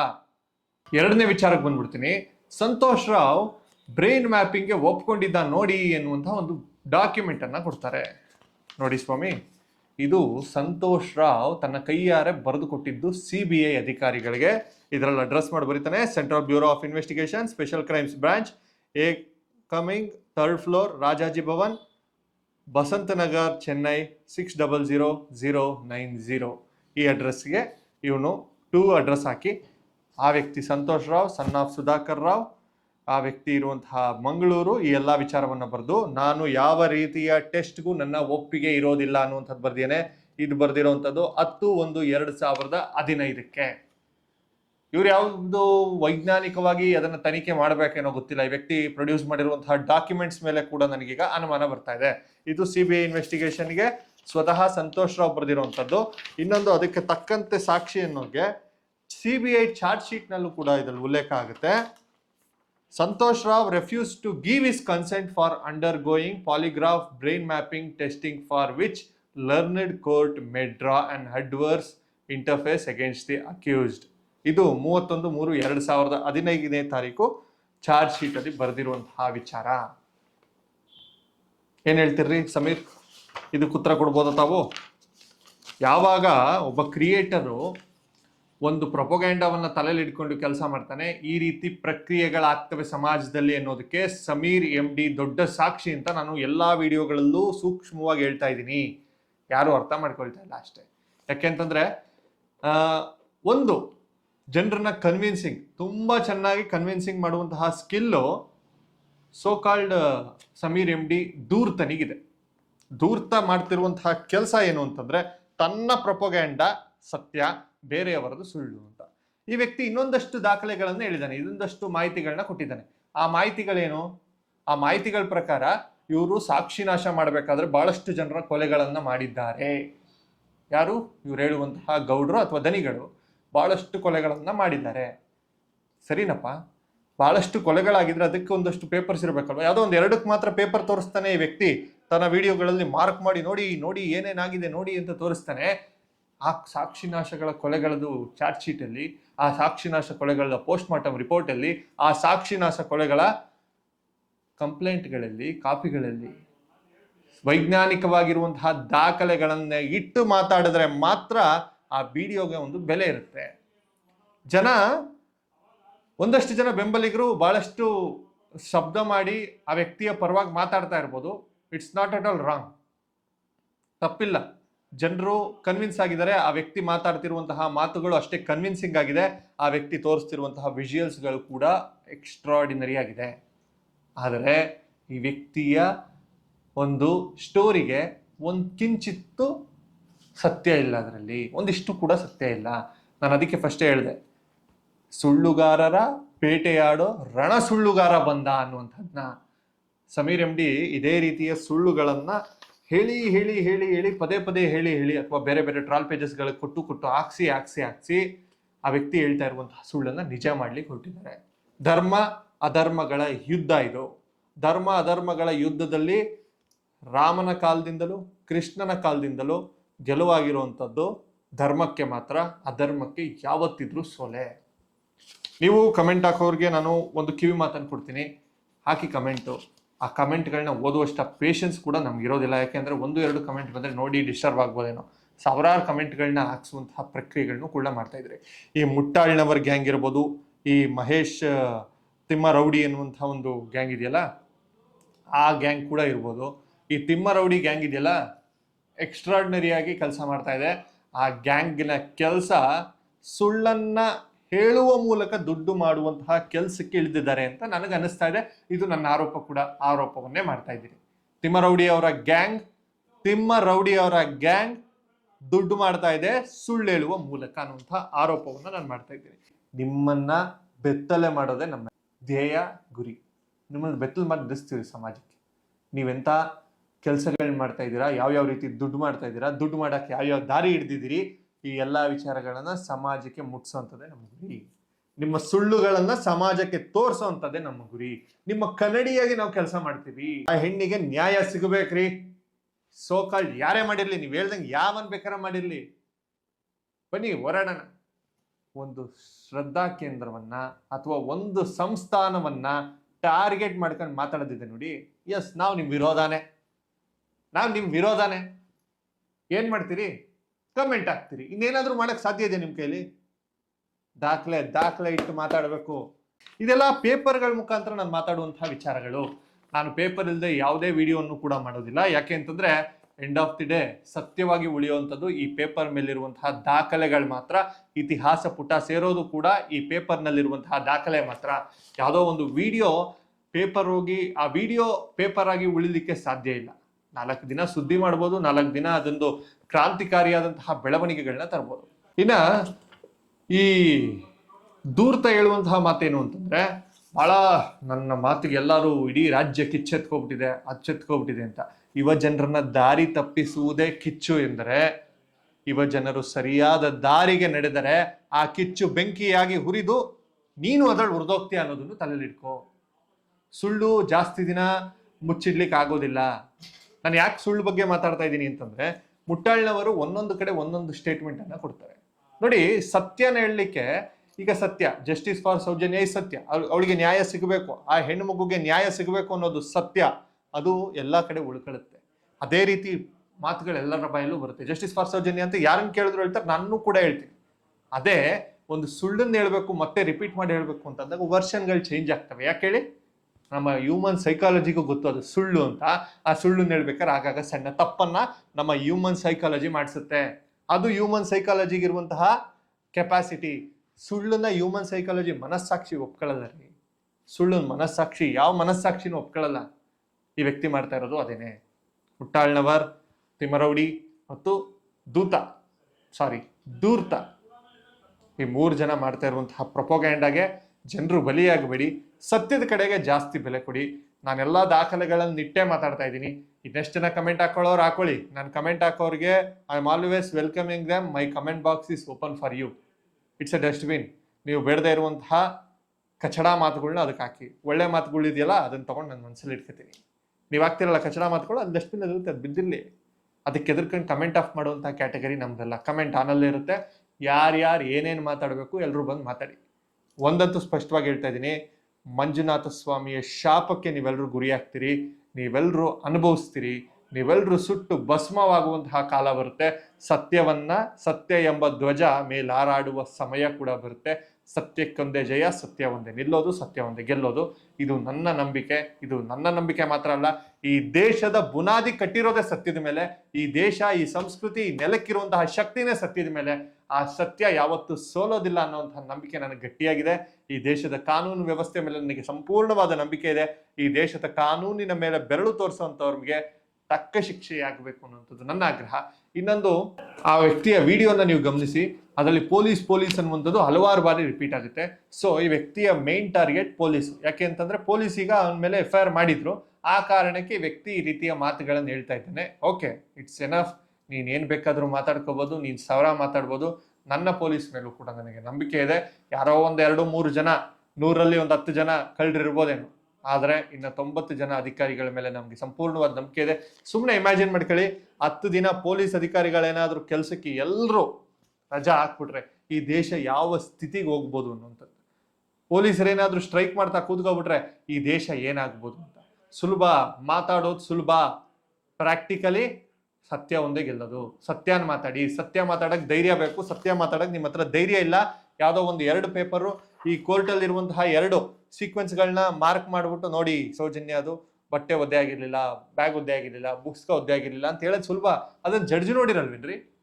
ಎರಡನೇ ವಿಚಾರಕ್ಕೆ ಬಂದ್ಬಿಡ್ತೀನಿ. ಸಂತೋಷ್ ರಾವ್ ಬ್ರೈನ್ ಮ್ಯಾಪಿಂಗ್ಗೆ ಒಪ್ಕೊಂಡಿದ್ದ ನೋಡಿ ಎನ್ನುವಂತಹ ಒಂದು ಡಾಕ್ಯುಮೆಂಟ್ ಅನ್ನ ಕೊಡ್ತಾರೆ. ನೋಡಿ ಸ್ವಾಮಿ, ಇದು ಸಂತೋಷ್ ರಾವ್ ತನ್ನ ಕೈಯಾರೆ ಬರೆದು ಕೊಟ್ಟಿದ್ದು ಸಿ ಬಿ ಐ ಅಧಿಕಾರಿಗಳಿಗೆ. ಇದರಲ್ಲಿ ಅಡ್ರೆಸ್ ಮಾಡಿ ಬರೀತಾನೆ central bureau of investigation special crimes branch A coming third floor Rajaji Bhavan Besant Nagar Chennai six double zero zero nine zero ಈ ಅಡ್ರೆಸ್ಗೆ ಇವನು ಟೂ ಅಡ್ರೆಸ್ ಹಾಕಿ, ಆ ವ್ಯಕ್ತಿ ಸಂತೋಷ್ ರಾವ್ ಸನ್ ಆಫ್ ಸುಧಾಕರ್ ರಾವ್, ಆ ವ್ಯಕ್ತಿ ಇರುವಂತಹ ಮಂಗಳೂರು, ಈ ಎಲ್ಲ ವಿಚಾರವನ್ನು ಬರೆದು, ನಾನು ಯಾವ ರೀತಿಯ ಟೆಸ್ಟ್ಗೂ ನನ್ನ ಒಪ್ಪಿಗೆ ಇರೋದಿಲ್ಲ ಅನ್ನುವಂಥದ್ದು ಬರ್ದೇನೆ ಇದು ಬರೆದಿರೋವಂಥದ್ದು ಹತ್ತು ಒಂದು ಎರಡು ಸಾವಿರದ ಹದಿನೈದಕ್ಕೆ. ಇವ್ರು ಯಾವುದು ವೈಜ್ಞಾನಿಕವಾಗಿ ಅದನ್ನ ತನಿಖೆ ಮಾಡಬೇಕೇನೋ ಗೊತ್ತಿಲ್ಲ. ಈ ವ್ಯಕ್ತಿ ಪ್ರೊಡ್ಯೂಸ್ ಮಾಡಿರುವಂತಹ ಡಾಕ್ಯುಮೆಂಟ್ಸ್ ಮೇಲೆ ಕೂಡ ನನಗೀಗ ಅನುಮಾನ ಬರ್ತಾ ಇದೆ. ಇದು ಸಿ ಬಿ ಐ ಇನ್ವೆಸ್ಟಿಗೇಷನ್ಗೆ ಸ್ವತಃ ಸಂತೋಷ್ ರಾವ್ ಬರೆದಿರುವಂಥದ್ದು. ಇನ್ನೊಂದು ಅದಕ್ಕೆ ತಕ್ಕಂತೆ ಸಾಕ್ಷಿ ಅನ್ನೋಕ್ಕೆ ಸಿ ಬಿ ಐ ಚಾರ್ಜ್ ಶೀಟ್ನಲ್ಲೂ ಕೂಡ ಇದರಲ್ಲಿ ಉಲ್ಲೇಖ ಆಗುತ್ತೆ. Santosh Rao refuse to give is consent for undergoing polygraph, brain mapping, testing for which learned court may draw and adverse interface against the accused. ಇದು ಮೂವತ್ತೊಂದು ಮೂರು ಎರಡು ಸಾವಿರದ ಹದಿನೈದನೇ ತಾರೀಕು ಚಾರ್ಜ್ ಶೀಟಲ್ಲಿ ಬರೆದಿರುವಂತಹ ವಿಚಾರ. ಏನ್ ಹೇಳ್ತೀರ್ರಿ ಸಮೀರ್? ಇದಕ್ಕೆ ಉತ್ತರ ಕೊಡ್ಬೋದ ತಾವು? ಯಾವಾಗ ಒಬ್ಬ ಕ್ರಿಯೇಟರು ಒಂದು ಪ್ರೊಪೊಗ್ಯಾಂಡವನ್ನು ತಲೆಯಲ್ಲಿ ಇಟ್ಕೊಂಡು ಕೆಲಸ ಮಾಡ್ತಾನೆ, ಈ ರೀತಿ ಪ್ರಕ್ರಿಯೆಗಳಾಗ್ತವೆ ಸಮಾಜದಲ್ಲಿ ಅನ್ನೋದಕ್ಕೆ ಸಮೀರ್ ಎಂ ಡಿ ದೊಡ್ಡ ಸಾಕ್ಷಿ ಅಂತ ನಾನು ಎಲ್ಲ ವಿಡಿಯೋಗಳಲ್ಲೂ ಸೂಕ್ಷ್ಮವಾಗಿ ಹೇಳ್ತಾ ಇದ್ದೀನಿ. ಯಾರು ಅರ್ಥ ಮಾಡ್ಕೊಳ್ತಾ ಇಲ್ಲ ಅಷ್ಟೇ. ಯಾಕೆಂತಂದ್ರೆ ಒಂದು, ಜನರನ್ನ ಕನ್ವಿನ್ಸಿಂಗ್ ತುಂಬಾ ಚೆನ್ನಾಗಿ ಕನ್ವಿನ್ಸಿಂಗ್ ಮಾಡುವಂತಹ skill so called Sameer M D ದೂರ್ತನಿಗಿದೆ ಧೂರ್ತ ಮಾಡ್ತಿರುವಂತಹ ಕೆಲಸ ಏನು ಅಂತಂದ್ರೆ ತನ್ನ ಪ್ರೊಪೊಗ್ಯಾಂಡ ಸತ್ಯ, ಬೇರೆಯವರದು ಸುಳ್ಳು ಅಂತ. ಈ ವ್ಯಕ್ತಿ ಇನ್ನೊಂದಷ್ಟು ದಾಖಲೆಗಳನ್ನು ಹೇಳಿದ್ದಾನೆ ಇನ್ನೊಂದಷ್ಟು ಮಾಹಿತಿಗಳನ್ನ ಕೊಟ್ಟಿದ್ದಾನೆ. ಆ ಮಾಹಿತಿಗಳೇನು? ಆ ಮಾಹಿತಿಗಳ ಪ್ರಕಾರ ಇವರು ಸಾಕ್ಷಿ ನಾಶ ಮಾಡಬೇಕಾದ್ರೆ ಬಹಳಷ್ಟು ಜನರ ಕೊಲೆಗಳನ್ನು ಮಾಡಿದ್ದಾರೆ. ಯಾರು? ಇವ್ರು ಹೇಳುವಂತಹ ಗೌಡರು ಅಥವಾ ದನಿಗಳು ಬಹಳಷ್ಟು ಕೊಲೆಗಳನ್ನು ಮಾಡಿದ್ದಾರೆ. ಸರಿನಪ್ಪ. ಬಹಳಷ್ಟು ಕೊಲೆಗಳಾಗಿದ್ರೆ ಅದಕ್ಕೆ ಒಂದಷ್ಟು ಪೇಪರ್ಸ್ ಇರಬೇಕಲ್ವ? ಯಾವುದೋ ಒಂದು ಎರಡಕ್ಕೆ ಮಾತ್ರ ಪೇಪರ್ ತೋರಿಸ್ತಾನೆ ಈ ವ್ಯಕ್ತಿ. ತನ್ನ ವಿಡಿಯೋಗಳಲ್ಲಿ ಮಾರ್ಕ್ ಮಾಡಿ ನೋಡಿ ನೋಡಿ ಏನೇನಾಗಿದೆ ನೋಡಿ ಅಂತ ತೋರಿಸ್ತಾನೆ. ಆ ಸಾಕ್ಷಿನಾಶಗಳ ಕೊಲೆಗಳದು ಚಾರ್ಜ್ ಶೀಟಲ್ಲಿ, ಆ ಸಾಕ್ಷಿನಾಶ ಕೊಲೆಗಳ ಪೋಸ್ಟ್ ಮಾರ್ಟಮ್ ರಿಪೋರ್ಟಲ್ಲಿ, ಆ ಸಾಕ್ಷಿನಾಶ ಕೊಲೆಗಳ ಕಂಪ್ಲೇಂಟ್ಗಳಲ್ಲಿ, ಕಾಪಿಗಳಲ್ಲಿ ವೈಜ್ಞಾನಿಕವಾಗಿರುವಂತಹ ದಾಖಲೆಗಳನ್ನೇ ಇಟ್ಟು ಮಾತಾಡಿದ್ರೆ ಮಾತ್ರ ಆ ವಿಡಿಯೋಗೆ ಒಂದು ಬೆಲೆ ಇರುತ್ತೆ. ಜನ, ಒಂದಷ್ಟು ಜನ ಬೆಂಬಲಿಗರು ಬಹಳಷ್ಟು ಶಬ್ದ ಮಾಡಿ ಆ ವ್ಯಕ್ತಿಯ ಪರವಾಗಿ ಮಾತಾಡ್ತಾ ಇರ್ಬೋದು. It's not at all wrong ತಪ್ಪಿಲ್ಲ. ಜನರು ಕನ್ವಿನ್ಸ್ ಆಗಿದ್ದಾರೆ, ಆ ವ್ಯಕ್ತಿ ಮಾತಾಡ್ತಿರುವಂತಹ ಮಾತುಗಳು ಅಷ್ಟೇ ಕನ್ವಿನ್ಸಿಂಗ್ ಆಗಿದೆ. ಆ ವ್ಯಕ್ತಿ ತೋರಿಸ್ತಿರುವಂತಹ ವಿಜುವಲ್ಸ್ಗಳು ಕೂಡ ಎಕ್ಸ್ಟ್ರಾಡಿನರಿ ಆಗಿದೆ. ಆದರೆ ಈ ವ್ಯಕ್ತಿಯ ಒಂದು ಸ್ಟೋರಿಗೆ ಒಂದು ಕಿಂಚಿತ್ತು ಸತ್ಯ ಇಲ್ಲ ಅದರಲ್ಲಿ. ಒಂದಿಷ್ಟು ಕೂಡ ಸತ್ಯ ಇಲ್ಲ. ನಾನು ಅದಕ್ಕೆ ಫಸ್ಟೇ ಹೇಳಿದೆ. ಸುಳ್ಳುಗಾರರ ಬೇಟೆಯಾಡೋ ರಣ ಸುಳ್ಳುಗಾರ ಬಂದ ಅನ್ನುವಂಥದ್ದನ್ನ ಸಮೀರ್ ಎಂ ಡಿ ಇದೇ ರೀತಿಯ ಸುಳ್ಳುಗಳನ್ನು ಹೇಳಿ ಹೇಳಿ ಹೇಳಿ ಹೇಳಿ, ಪದೇ ಪದೇ ಹೇಳಿ ಹೇಳಿ ಅಥವಾ ಬೇರೆ ಬೇರೆ ಟ್ರಾಲ್ ಪೇಜಸ್ಗಳಿಗೆ ಕೊಟ್ಟು ಕೊಟ್ಟು ಹಾಕ್ಸಿ ಹಾಕ್ಸಿ ಹಾಕ್ಸಿ ಆ ವ್ಯಕ್ತಿ ಹೇಳ್ತಾ ಇರುವಂತಹ ಸುಳ್ಳನ್ನು ನಿಜ ಮಾಡ್ಲಿಕ್ಕೆ ಹೊರಟಿದ್ದಾರೆ. ಧರ್ಮ, ಅಧರ್ಮಗಳ ಯುದ್ಧ ಇದು. ಧರ್ಮ, ಅಧರ್ಮಗಳ ಯುದ್ಧದಲ್ಲಿ ರಾಮನ ಕಾಲದಿಂದಲೂ, ಕೃಷ್ಣನ ಕಾಲದಿಂದಲೂ ಗೆಲುವಾಗಿರುವಂಥದ್ದು ಧರ್ಮಕ್ಕೆ ಮಾತ್ರ, ಅಧರ್ಮಕ್ಕೆ ಯಾವತ್ತಿದ್ರೂ ಸೋಲೆ. ನೀವು ಕಮೆಂಟ್ ಹಾಕೋರಿಗೆ ನಾನು ಒಂದು ಕಿವಿ ಮಾತನ್ನು ಕೊಡ್ತೀನಿ. ಹಾಕಿ ಕಮೆಂಟು ಆ ಕಮೆಂಟ್ಗಳನ್ನ ಓದುವಷ್ಟು ಪೇಷನ್ಸ್ ಕೂಡ ನಮ್ಗೆ ಇರೋದಿಲ್ಲ. ಯಾಕೆಂದ್ರೆ ಒಂದು, ಎರಡು ಕಮೆಂಟ್ ಬಂದರೆ ನೋಡಿ ಡಿಸ್ಟರ್ಬ್ ಆಗ್ಬೋದೇನೋ. ಸಾವಿರಾರು ಕಮೆಂಟ್ಗಳನ್ನ ಹಾಕ್ಸುವಂತಹ ಪ್ರಕ್ರಿಯೆಗಳನ್ನು ಕೂಡ ಮಾಡ್ತಾ ಇದ್ರೆ. ಈ ಮುಟ್ಟಾಳ್ನವರ್ ಗ್ಯಾಂಗ್ ಇರ್ಬೋದು, ಈ ಮಹೇಶ್ ತಿಮ್ಮ ರೌಡಿ ಎನ್ನುವಂಥ ಒಂದು ಗ್ಯಾಂಗ್ ಇದೆಯಲ್ಲ, ಆ ಗ್ಯಾಂಗ್ ಕೂಡ ಇರ್ಬೋದು. ಈ ತಿಮ್ಮ ರೌಡಿ ಗ್ಯಾಂಗ್ ಇದೆಯಲ್ಲ ಎಕ್ಸ್ಟ್ರಾರ್ಡಿನರಿಯಾಗಿ ಕೆಲಸ ಮಾಡ್ತಾ ಇದೆ. ಆ ಗ್ಯಾಂಗಿನ ಕೆಲಸ ಸುಳ್ಳನ್ನ ಹೇಳುವ ಮೂಲಕ ದುಡ್ಡು ಮಾಡುವಂತಹ ಕೆಲಸಕ್ಕೆ ಇಳಿದಿದ್ದಾರೆ ಅಂತ ನನಗೆ ಅನಿಸ್ತಾ ಇದೆ. ಇದು ನನ್ನ ಆರೋಪ ಕೂಡ. ಆರೋಪವನ್ನೇ ಮಾಡ್ತಾ ಇದ್ದೀನಿ. ತಿಮ್ಮ ರೌಡಿ ಅವರ ಗ್ಯಾಂಗ್, ತಿಮ್ಮ ರೌಡಿ ಅವರ ಗ್ಯಾಂಗ್ ದುಡ್ಡು ಮಾಡ್ತಾ ಇದೆ. ಸುಳ್ಳು ಹೇಳುವ ಮೂಲಕ ಅನ್ನುವಂತಹ ಆರೋಪವನ್ನು ನಾನು ಮಾಡ್ತಾ ಇದ್ದೀನಿ. ನಿಮ್ಮನ್ನ ಬೆತ್ತಲೆ ಮಾಡೋದೇ ನಮ್ಮ ಧ್ಯೇಯ ಗುರಿ. ನಿಮ್ಮನ್ನು ಬೆತ್ತಲು ಮಾಡಿ ನಡೆಸ್ತೀವಿ ಸಮಾಜಕ್ಕೆ. ನೀವೆಂತ ಕೆಲಸಗಳನ್ನ ಮಾಡ್ತಾ ಇದ್ದೀರಾ? ಯಾವ್ಯಾವ ರೀತಿ ದುಡ್ಡು ಮಾಡ್ತಾ ಇದ್ದೀರಾ? ದುಡ್ಡು ಮಾಡಕ್ಕೆ ಯಾವ್ಯಾವ ದಾರಿ ಹಿಡ್ದಿದ್ದೀರಿ? ಈ ಎಲ್ಲಾ ವಿಚಾರಗಳನ್ನು ಸಮಾಜಕ್ಕೆ ಮುಟ್ಸೋಂಥದ್ದೇ ನಮ್ಮ ಗುರಿ. ನಿಮ್ಮ ಸುಳ್ಳುಗಳನ್ನು ಸಮಾಜಕ್ಕೆ ತೋರಿಸೋವಂಥದ್ದೇ ನಮ್ಮ ಗುರಿ. ನಿಮ್ಮ ಕನ್ನಡಿಯಾಗಿ ನಾವು ಕೆಲಸ ಮಾಡ್ತೀವಿ. ಆ ಹೆಣ್ಣಿಗೆ ನ್ಯಾಯ ಸಿಗಬೇಕ್ರಿ. ಸೋಕಾಲ್ ಯಾರೇ ಮಾಡಿರಲಿ, ನೀವು ಹೇಳ್ದಂಗೆ ಯಾವನ್ ಬೇಕಾರ ಮಾಡಿರಲಿ. ಬನ್ನಿ, ಹೊರಡೋಣ. ಒಂದು ಶ್ರದ್ಧಾ ಕೇಂದ್ರವನ್ನ ಅಥವಾ ಒಂದು ಸಂಸ್ಥಾನವನ್ನ ಟಾರ್ಗೆಟ್ ಮಾಡ್ಕೊಂಡು ಮಾತಾಡೋದಿದೆ ನೋಡಿ. ಎಸ್, ನಾವು ನಿಮ್ ವಿರೋಧಾನೆ. ನಾವು ನಿಮ್ ವಿರೋಧಾನೆ. ಏನ್ ಮಾಡ್ತೀರಿ? ಕಮೆಂಟ್ ಹಾಕ್ತೀರಿ. ಇನ್ನೇನಾದರೂ ಮಾಡಕ್ ಸಾಧ್ಯ ಇದೆ ನಿಮ್ಮ ಕೈಲಿ? ದಾಖಲೆ ದಾಖಲೆ ಇಟ್ಟು ಮಾತಾಡಬೇಕು. ಇದೆಲ್ಲ ಪೇಪರ್ಗಳ ಮುಖಾಂತರ ನಾನು ಮಾತಾಡುವಂತಹ ವಿಚಾರಗಳು. ನಾನು ಪೇಪರ್ ಇಲ್ಲದೆ ಯಾವುದೇ ವಿಡಿಯೋವನ್ನು ಕೂಡ ಮಾಡೋದಿಲ್ಲ. ಯಾಕೆ ಅಂತಂದ್ರೆ ಎಂಡ್ ಆಫ್ ದಿ ಡೇ ಸತ್ಯವಾಗಿ ಉಳಿಯುವಂಥದ್ದು ಈ ಪೇಪರ್ ಮೇಲಿರುವಂತಹ ದಾಖಲೆಗಳು ಮಾತ್ರ. ಇತಿಹಾಸ ಪುಟ ಸೇರೋದು ಕೂಡ ಈ ಪೇಪರ್ನಲ್ಲಿರುವಂತಹ ದಾಖಲೆ ಮಾತ್ರ. ಯಾವುದೋ ಒಂದು ವಿಡಿಯೋ ಪೇಪರ್ ಹೋಗಿ, ಆ ವಿಡಿಯೋ ಪೇಪರ್ ಆಗಿ ಉಳಿಲಿಕ್ಕೆ ಸಾಧ್ಯ ಇಲ್ಲ. ನಾಲ್ಕು ದಿನ ಸುದ್ದಿ ಮಾಡ್ಬೋದು, ನಾಲ್ಕು ದಿನ ಅದೊಂದು ಕ್ರಾಂತಿಕಾರಿಯಾದಂತಹ ಬೆಳವಣಿಗೆಗಳನ್ನ ತರ್ಬೋದು. ಇನ್ನ ಈ ದೂರ್ತ ಹೇಳುವಂತಹ ಮಾತೇನು ಅಂತಂದ್ರೆ, ಬಹಳ ನನ್ನ ಮಾತಿಗೆ ಎಲ್ಲರೂ ಇಡೀ ರಾಜ್ಯ ಕಿಚ್ಚೆತ್ಕೋಬಿಟ್ಟಿದೆ, ಅಚ್ಚೆತ್ಕೋಬಿಟ್ಟಿದೆ ಅಂತ. ಯುವ ಜನರನ್ನ ದಾರಿ ತಪ್ಪಿಸುವುದೇ ಕಿಚ್ಚು ಎಂದರೆ, ಯುವ ಜನರು ಸರಿಯಾದ ದಾರಿಗೆ ನಡೆದರೆ ಆ ಕಿಚ್ಚು ಬೆಂಕಿಯಾಗಿ ಹುರಿದು ನೀನು ಅದರಲ್ಲಿ ಹುರಿದೋಗ್ತೀಯ ಅನ್ನೋದನ್ನು ತಲೆಲಿಟ್ಕೋ ಸುಳ್ಳು ಜಾಸ್ತಿ ದಿನ ಮುಚ್ಚಿಡ್ಲಿಕ್ಕೆ ಆಗೋದಿಲ್ಲ ನಾನು ಯಾಕೆ ಸುಳ್ಳು ಬಗ್ಗೆ ಮಾತಾಡ್ತಾ ಇದ್ದೀನಿ ಅಂತಂದ್ರೆ, ಮುಟ್ಟಾಳ್ನವರು ಒಂದೊಂದು ಕಡೆ ಒಂದೊಂದು ಸ್ಟೇಟ್ಮೆಂಟ್ ಅನ್ನ ಕೊಡ್ತಾರೆ. ನೋಡಿ, ಸತ್ಯನ ಹೇಳಲಿಕ್ಕೆ ಈಗ ಸತ್ಯ ಜಸ್ಟಿಸ್ ಫಾರ್ ಸೌಜನ್ಯ ಈ ಸತ್ಯ. ಅವ್ಳ್- ಅವಳಿಗೆ ನ್ಯಾಯ ಸಿಗಬೇಕು. ಆ ಹೆಣ್ಣು ಮಗುಗೆ ನ್ಯಾಯ ಸಿಗಬೇಕು ಅನ್ನೋದು ಸತ್ಯ. ಅದು ಎಲ್ಲ ಕಡೆ ಉಳ್ಕೊಳ್ಳುತ್ತೆ. ಅದೇ ರೀತಿ ಮಾತುಗಳೆಲ್ಲರ ಬಾಯಲ್ಲೂ ಬರುತ್ತೆ. ಜಸ್ಟಿಸ್ ಫಾರ್ ಸೌಜನ್ಯ ಅಂತ ಯಾರನ್ನು ಕೇಳಿದ್ರು ಹೇಳ್ತಾರೆ ನಾನು ಕೂಡ ಹೇಳ್ತೀನಿ. ಅದೇ ಒಂದು ಸುಳ್ಳನ್ನು ಹೇಳಬೇಕು, ಮತ್ತೆ ರಿಪೀಟ್ ಮಾಡಿ ಹೇಳಬೇಕು ಅಂತಂದಾಗ ವರ್ಷನ್ಗಳು ಚೇಂಜ್ ಆಗ್ತವೆ. ಯಾಕೆ ಹೇಳಿ? ನಮ್ಮ ಹ್ಯೂಮನ್ ಸೈಕಾಲಜಿಗೂ ಗೊತ್ತು ಅದು ಸುಳ್ಳು ಅಂತ. ಆ ಸುಳ್ಳು ಹೇಳ್ಬೇಕಾದ್ರೆ ಆಗಾಗ ಸಣ್ಣ ತಪ್ಪನ್ನ ನಮ್ಮ ಹ್ಯೂಮನ್ ಸೈಕಾಲಜಿ ಮಾಡಿಸುತ್ತೆ. ಅದು ಹ್ಯೂಮನ್ ಸೈಕಾಲಜಿಗೆ ಇರುವಂತಹ ಕೆಪಾಸಿಟಿ ಸುಳ್ಳನ್ನ ಹ್ಯೂಮನ್ ಸೈಕಾಲಜಿ ಮನಸ್ಸಾಕ್ಷಿ ಒಪ್ಕೊಳ್ಳಲ್ಲ ರೀ. ಸುಳ್ಳನ್ ಮನಸ್ಸಾಕ್ಷಿ, ಯಾವ ಮನಸ್ಸಾಕ್ಷಿನೂ ಒಪ್ಕೊಳ್ಳಲ್ಲ. ಈ ವ್ಯಕ್ತಿ ಮಾಡ್ತಾ ಇರೋದು ಅದೇನೆ. ಹುಟ್ಟಾಳ್ನವರ್ ತಿಮರೌಡಿ ಮತ್ತು ದೂತ. ಸಾರಿ ದೂರ್ತ. ಈ ಮೂರು ಜನ ಮಾಡ್ತಾ ಇರುವಂತಹ ಪ್ರೊಪೋಗ್ಯಾಂಡಾಗೆ ಜನರು ಬಲಿಯಾಗಬೇಡಿ, ಸತ್ಯದ ಕಡೆಗೆ ಜಾಸ್ತಿ ಬೆಲೆ ಕೊಡಿ. ನಾನೆಲ್ಲ ದಾಖಲೆಗಳನ್ನು ನಿಟ್ಟೆ ಮಾತಾಡ್ತಾ ಇದ್ದೀನಿ. ಇನ್ನೆಷ್ಟು ಜನ ಕಮೆಂಟ್ ಹಾಕೊಳ್ಳೋರು ಹಾಕೊಳ್ಳಿ. ನಾನು comment ಹಾಕೋರಿಗೆ I am always welcoming them my comment box is open for you it's a dustbin ನೀವು ಬೇಡದೇ ಇರುವಂತಹ ಕಚಡ ಮಾತುಗಳನ್ನ ಅದಕ್ಕೆ ಹಾಕಿ. ಒಳ್ಳೆ ಮಾತುಗಳಿದೆಯಲ್ಲ ಅದನ್ನು ತೊಗೊಂಡು ನನ್ನ ಮನಸ್ಸಲ್ಲಿ ಇಟ್ಕೊತೀನಿ. ನೀವು ಆಗ್ತಿರಲ್ಲ ಕಚಡ ಮಾತುಗಳು, ಅದು ಡಸ್ಟ್ಬಿನ್ ಇರುತ್ತೆ, ಅದು ಬಿದ್ದಿರಲಿ. ಅದಕ್ಕೆ ಎದುರ್ಕೊಂಡು ಕಮೆಂಟ್ ಆಫ್ ಮಾಡುವಂಥ ಕ್ಯಾಟಗರಿ ನಮ್ದಲ್ಲ. ಕಮೆಂಟ್ ಆನಲ್ಲೇ ಇರುತ್ತೆ. ಯಾರ್ಯಾರು ಏನೇನು ಮಾತಾಡಬೇಕು ಎಲ್ಲರೂ ಬಂದು ಮಾತಾಡಿ. ಒಂದಂತೂ ಸ್ಪಷ್ಟವಾಗಿ ಹೇಳ್ತಾ ಇದ್ದೀನಿ. ಮಂಜುನಾಥ ಸ್ವಾಮಿಯ ಶಾಪಕ್ಕೆ ನೀವೆಲ್ಲರೂ ಗುರಿಯಾಗ್ತೀರಿ ನೀವೆಲ್ಲರೂ ಅನುಭವಿಸ್ತೀರಿ ನೀವೆಲ್ಲರೂ ಸುಟ್ಟು ಭಸ್ಮವಾಗುವಂತಹ ಕಾಲ ಬರುತ್ತೆ. ಸತ್ಯವನ್ನ ಸತ್ಯ ಎಂಬ ಧ್ವಜ ಮೇಲಾರಾಡುವ ಸಮಯ ಕೂಡ ಬರುತ್ತೆ. ಸತ್ಯಕ್ಕೊಂದೇ ಜಯ ಸತ್ಯ ಒಂದೇ ನಿಲ್ಲೋದು ಸತ್ಯ ಒಂದೇ ಗೆಲ್ಲೋದು. ಇದು ನನ್ನ ನಂಬಿಕೆ, ಇದು ನನ್ನ ನಂಬಿಕೆ ಮಾತ್ರ ಅಲ್ಲ, ಈ ದೇಶದ ಬುನಾದಿ ಕಟ್ಟಿರೋದೇ ಸತ್ಯದ ಮೇಲೆ, ಈ ದೇಶ, ಈ ಸಂಸ್ಕೃತಿ ಈ ನೆಲಕ್ಕಿರುವಂತಹ ಶಕ್ತಿನೇ ಸತ್ಯದ ಮೇಲೆ. ಆ ಸತ್ಯ ಯಾವತ್ತೂ ಸೋಲೋದಿಲ್ಲ ಅನ್ನೋಂತಹ ನಂಬಿಕೆ ನನಗೆ ಗಟ್ಟಿಯಾಗಿದೆ. ಈ ದೇಶದ ಕಾನೂನು ವ್ಯವಸ್ಥೆ ಮೇಲೆ ನನಗೆ ಸಂಪೂರ್ಣವಾದ ನಂಬಿಕೆ ಇದೆ. ಈ ದೇಶದ ಕಾನೂನಿನ ಮೇಲೆ ಬೆರಳು ತೋರಿಸುವಂತವ್ರಿಗೆ ತಕ್ಕ ಶಿಕ್ಷೆಯಾಗಬೇಕು ಅನ್ನುವಂಥದ್ದು ನನ್ನ ಆಗ್ರಹ. ಇನ್ನೊಂದು, ಆ ವ್ಯಕ್ತಿಯ ವಿಡಿಯೋನ ನೀವು ಗಮನಿಸಿ, ಅದರಲ್ಲಿ ಪೊಲೀಸ್ ಪೊಲೀಸ್ ಅನ್ನುವಂಥದ್ದು ಹಲವಾರು ಬಾರಿ ರಿಪೀಟ್ ಆಗುತ್ತೆ. ಸೊ ಈ ವ್ಯಕ್ತಿಯ ಮೇನ್ ಟಾರ್ಗೆಟ್ ಪೊಲೀಸ್. ಯಾಕೆ ಅಂತಂದ್ರೆ ಪೊಲೀಸ್ ಈಗ ಅವನ ಮೇಲೆ ಎಫ್ ಐ ಆರ್ ಮಾಡಿದ್ರು. ಆ ಕಾರಣಕ್ಕೆ ವ್ಯಕ್ತಿ ಈ ರೀತಿಯ ಮಾತುಗಳನ್ನು ಹೇಳ್ತಾ ಇದ್ದಾನೆ. ಓಕೆ ಇಟ್ಸ್ ಎನಫ್ ನೀನು ಏನು ಬೇಕಾದರೂ ಮಾತಾಡ್ಕೋಬೋದು, ನೀನ್ ಸಾವಿರ ಮಾತಾಡ್ಬೋದು. ನನ್ನ ಪೊಲೀಸ್ ಮೇಲೂ ಕೂಡ ನನಗೆ ನಂಬಿಕೆ ಇದೆ. ಯಾರೋ ಒಂದು ಎರಡು ಮೂರು ಜನ, ನೂರಲ್ಲಿ ಒಂದು ಹತ್ತು ಜನ ಕಳ್ರಿರ್ಬೋದೇನೋ. ಆದ್ರೆ ಇನ್ನು ತೊಂಬತ್ತು ಜನ ಅಧಿಕಾರಿಗಳ ಮೇಲೆ ನಮಗೆ ಸಂಪೂರ್ಣವಾದ ನಂಬಿಕೆ ಇದೆ. ಸುಮ್ಮನೆ ಇಮ್ಯಾಜಿನ್ ಮಾಡ್ಕೊಳ್ಳಿ, ಹತ್ತು ದಿನ ಪೊಲೀಸ್ ಅಧಿಕಾರಿಗಳೇನಾದರೂ ಕೆಲಸಕ್ಕೆ ಎಲ್ಲರೂ ರಜಾ ಹಾಕ್ಬಿಟ್ರೆ ಈ ದೇಶ ಯಾವ ಸ್ಥಿತಿಗೆ ಹೋಗ್ಬೋದು ಅನ್ನುವಂಥದ್ದು. ಪೊಲೀಸರೇನಾದರೂ ಸ್ಟ್ರೈಕ್ ಮಾಡ್ತಾ ಕೂತ್ಕೊಬಿಟ್ರೆ ಈ ದೇಶ ಏನಾಗ್ಬೋದು ಅಂತ. ಸುಲಭ, ಮಾತಾಡೋದು ಸುಲಭ. ಪ್ರಾಕ್ಟಿಕಲಿ ಸತ್ಯ ಒಂದೇ ಗೆಲ್ಲೋದು. ಸತ್ಯನ ಮಾತಾಡಿ. ಸತ್ಯ ಮಾತಾಡಕ್ ಧೈರ್ಯ ಬೇಕು. ಸತ್ಯ ಮಾತಾಡಕ್ಕೆ ನಿಮ್ಮ ಹತ್ರ ಧೈರ್ಯ ಇಲ್ಲ. ಯಾವುದೋ ಒಂದು ಎರಡು ಪೇಪರು ಈ ಕೋರ್ಟಲ್ಲಿರುವಂತಹ ಎರಡು ಸೀಕ್ವೆನ್ಸ್ಗಳನ್ನ ಮಾರ್ಕ್ ಮಾಡಿಬಿಟ್ಟು ನೋಡಿ, ಸೌಜನ್ಯ ಅದು, ಬಟ್ಟೆ ಒದ್ದೆ ಆಗಿರಲಿಲ್ಲ ಬ್ಯಾಗ್ ಒದ್ದೆ ಆಗಿರಲಿಲ್ಲ ಬುಕ್ಸ್ಗೆ ಒದ್ದೆ ಆಗಿರಲಿಲ್ಲ ಅಂತ ಹೇಳೋದು ಸುಲಭ. ಅದನ್ನ ಜಡ್ಜ್ ನೋಡಿರಲ್ವೇನ್ರಿ?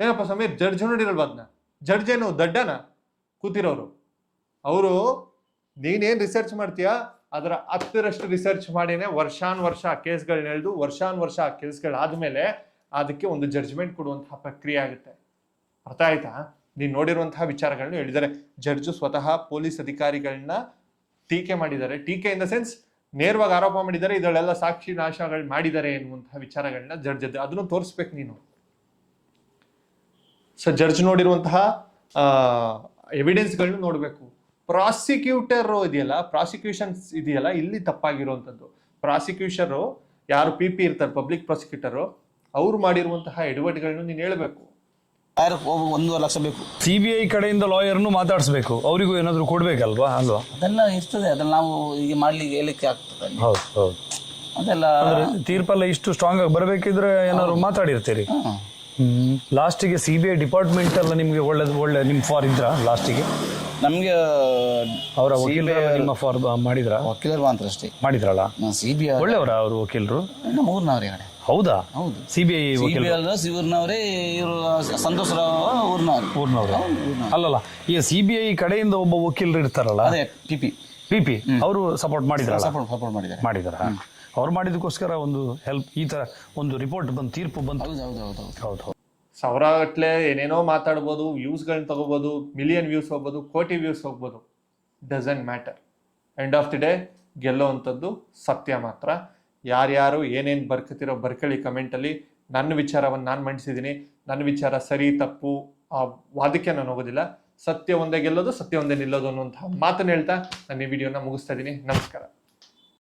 ಏನಪ್ಪ ಸಮೀರ್ ಜಡ್ಜ್ ನೋಡಿರಲ್ವ ಅದನ್ನ ಜಡ್ಜ್ ಏನು ದಡ್ಡನ? ಕೂತಿರೋರು. ಅವರು, ನೀನೇನ್ ರಿಸರ್ಚ್ ಮಾಡ್ತೀಯಾ? ಅದರ ಹತ್ತರಷ್ಟು ರಿಸರ್ಚ್ ಮಾಡಿನೇ ವರ್ಷಾನ್ ವರ್ಷ ಕೇಸ್ಗಳನ್ನ ಎಳೆದು ವರ್ಷಾನ್ ವರ್ಷ ಕೇಸ್ಗಳಾದ್ಮೇಲೆ ಅದಕ್ಕೆ ಒಂದು ಜಡ್ಜ್ಮೆಂಟ್ ಕೊಡುವಂತಹ ಪ್ರಕ್ರಿಯೆ ಆಗುತ್ತೆ. ಅರ್ಥ ಆಯ್ತಾ? ನೀನು ನೋಡಿರುವಂತಹ ವಿಚಾರಗಳನ್ನ ಹೇಳಿದ್ದಾರೆ. ಜಡ್ಜು ಸ್ವತಃ ಪೊಲೀಸ್ ಅಧಿಕಾರಿಗಳನ್ನ ಟೀಕೆ ಮಾಡಿದ್ದಾರೆ. ಟೀಕೆ ಇನ್ ದ ಸೆನ್ಸ್ ನೇರವಾಗಿ ಆರೋಪ ಮಾಡಿದ್ದಾರೆ. ಇದರಲ್ಲೆಲ್ಲ ಸಾಕ್ಷಿ ನಾಶಗಳು ಮಾಡಿದ್ದಾರೆ ಎನ್ನುವಂತಹ ವಿಚಾರಗಳನ್ನ ಜಡ್ಜ್ ಅದನ್ನು ತೋರಿಸ್ಬೇಕು ನೀನು. ಸೊ ಜಡ್ಜ್ ನೋಡಿರುವಂತಹ ಎವಿಡೆನ್ಸ್ಗಳನ್ನ ನೋಡಬೇಕು. ಪ್ರಾಸಿಕ್ಯೂಟರ್ ಇದೆಯಲ್ಲ ಪ್ರಾಸಿಕ್ಯೂಷನ್ ಇದೆಯಲ್ಲ, ಇಲ್ಲಿ ತಪ್ಪಾಗಿರುವಂಥದ್ದು ಪ್ರಾಸಿಕ್ಯೂಷರು ಯಾರು ಪಿ ಪಿ ಇರ್ತಾರೆ ಪಬ್ಲಿಕ್ ಪ್ರಾಸಿಕ್ಯೂಟರು ಅವ್ರು ಮಾಡಿರುವಂತಹ ಎಡವಟ್ಗಳನ್ನ ನೀನು ಹೇಳಬೇಕು. ಒಂದೂವರೆ ಲಕ್ಷ ಬೇಕು. ಸಿ ಬಿ ಐ ಕಡೆಯಿಂದ ಲಾಯರ್ನು ಮಾತಾಡಿಸ್ಬೇಕು. ಅವರಿಗೂ ಏನಾದರೂ ಕೊಡ್ಬೇಕಲ್ವಾ? ಅಲ್ವಾ? ಅದೆಲ್ಲ ಇರ್ತದೆ. ಅದನ್ನ ನಾವು ಈಗ ಮಾಡ್ಲಿಕ್ಕೆ ಹೇಳಿಕ್ಕೆ ಆಗ್ತದೆ. ಹೌದು ಹೌದು. ಅದೆಲ್ಲ ಅಂದ್ರೆ ತೀರ್ಪೆಲ್ಲ ಇಷ್ಟು ಸ್ಟ್ರಾಂಗ್ ಆಗಿ ಬರಬೇಕಿದ್ರೆ ಏನಾದ್ರು ಮಾತಾಡಿರ್ತೀರಿ? ಹ್ಮ್. ಲಾಸ್ಟಿಗೆ ಸಿ ಬಿ ಐ ಡಿಪಾರ್ಟ್ಮೆಂಟ್ ಎಲ್ಲ ನಿಮಗೆ ಒಳ್ಳೇದು ಒಳ್ಳೆ ನಿಮ್ಮ ಫಾರ್ ಇದ್ರ ಲಾಸ್ಟಿಗೆ ನಮಗೆ ಅವರ ವಕೀಲರ ನಿಮ್ಮ ಫಾರ್ ಮಾಡಿದ್ರ? ವಕೀಲರು ಅಂತ ಅಷ್ಟೇ. ಮಾಡಿದ್ರಲ್ಲ? ಸಿ ಬಿ ಐ ಒಳ್ಳೆಯವರ ಅವರು ವಕೀಲರು? ನಮ್ಮ ಊರಿನವ್ರೆ ಕಡೆ ಹೌದಾ? ಹೌದು. ಸಿಬಿಐ ಸಿಬಿಐ ಊರಿನವರೇ ಇವರು ಸಂತೋಷ್ ರಾವ್ ಊರಿನವ್ರು. ಊರ್ನವ್ರು. ಅಲ್ಲಲ್ಲ ಈ ಸಿಬಿಐ ಕಡೆಯಿಂದ ಒಬ್ಬ ವಕೀಲರು ಇರ್ತಾರಲ್ಲ? ಅದೇ ಪಿಪಿ ಪಿಪಿ ಪಿ ಪಿ ಅವರು ಸಪೋರ್ಟ್ ಮಾಡಿದ್ರಲ್ಲ? ಸಪೋರ್ಟ್ ಸಪೋರ್ಟ್ ಮಾಡಿದ್ದಾರೆ. ಮಾಡಿದಾರ? ಅವ್ರು ಮಾಡಿದಕ್ಕೋಸ್ಕರ ಒಂದು ಹೆಲ್ಪ್ ಈ ತರ ಒಂದು ರಿಪೋರ್ಟ್ ಬಂದು ತೀರ್ಪು ಬಂತು. ಹೌದು ಹೌದು ಹೌದು ಹೌದು. ಹೌದು ಹೌದು. ಸಾವಿರಗಟ್ಲೆ ಏನೇನೋ ಮಾತಾಡ್ಬೋದು ವ್ಯೂಸ್ಗಳನ್ನ ತಗೋಬೋದು ಮಿಲಿಯನ್ ವ್ಯೂಸ್ ಹೋಗ್ಬೋದು ಕೋಟಿ ವ್ಯೂಸ್ ಹೋಗ್ಬೋದು. Doesn't matter end of the day ಗೆಲ್ಲೋ ಅಂಥದ್ದು ಸತ್ಯ ಮಾತ್ರ. ಯಾರ್ಯಾರು ಏನೇನು ಬರ್ಕತಿರೋ ಬರ್ಕಳಿ ಕಮೆಂಟಲ್ಲಿ ನನ್ನ ವಿಚಾರವನ್ನು ನಾನು ಮಂಡಿಸಿದ್ದೀನಿ ನನ್ನ ವಿಚಾರ ಸರಿ, ತಪ್ಪು, ಆ ವಾದಕ್ಕೆ ನಾನು ಹೋಗೋದಿಲ್ಲ. ಸತ್ಯ ಒಂದೇ ಗೆಲ್ಲೋದು, ಸತ್ಯ ಒಂದೇ ನಿಲ್ಲೋದು ಅನ್ನುವಂತಹ ಮಾತನ್ನು ಹೇಳ್ತಾ ನಾನು ಈ ವಿಡಿಯೋನ ಮುಗಿಸ್ತಾ ಇದ್ದೀನಿ. ನಮಸ್ಕಾರ.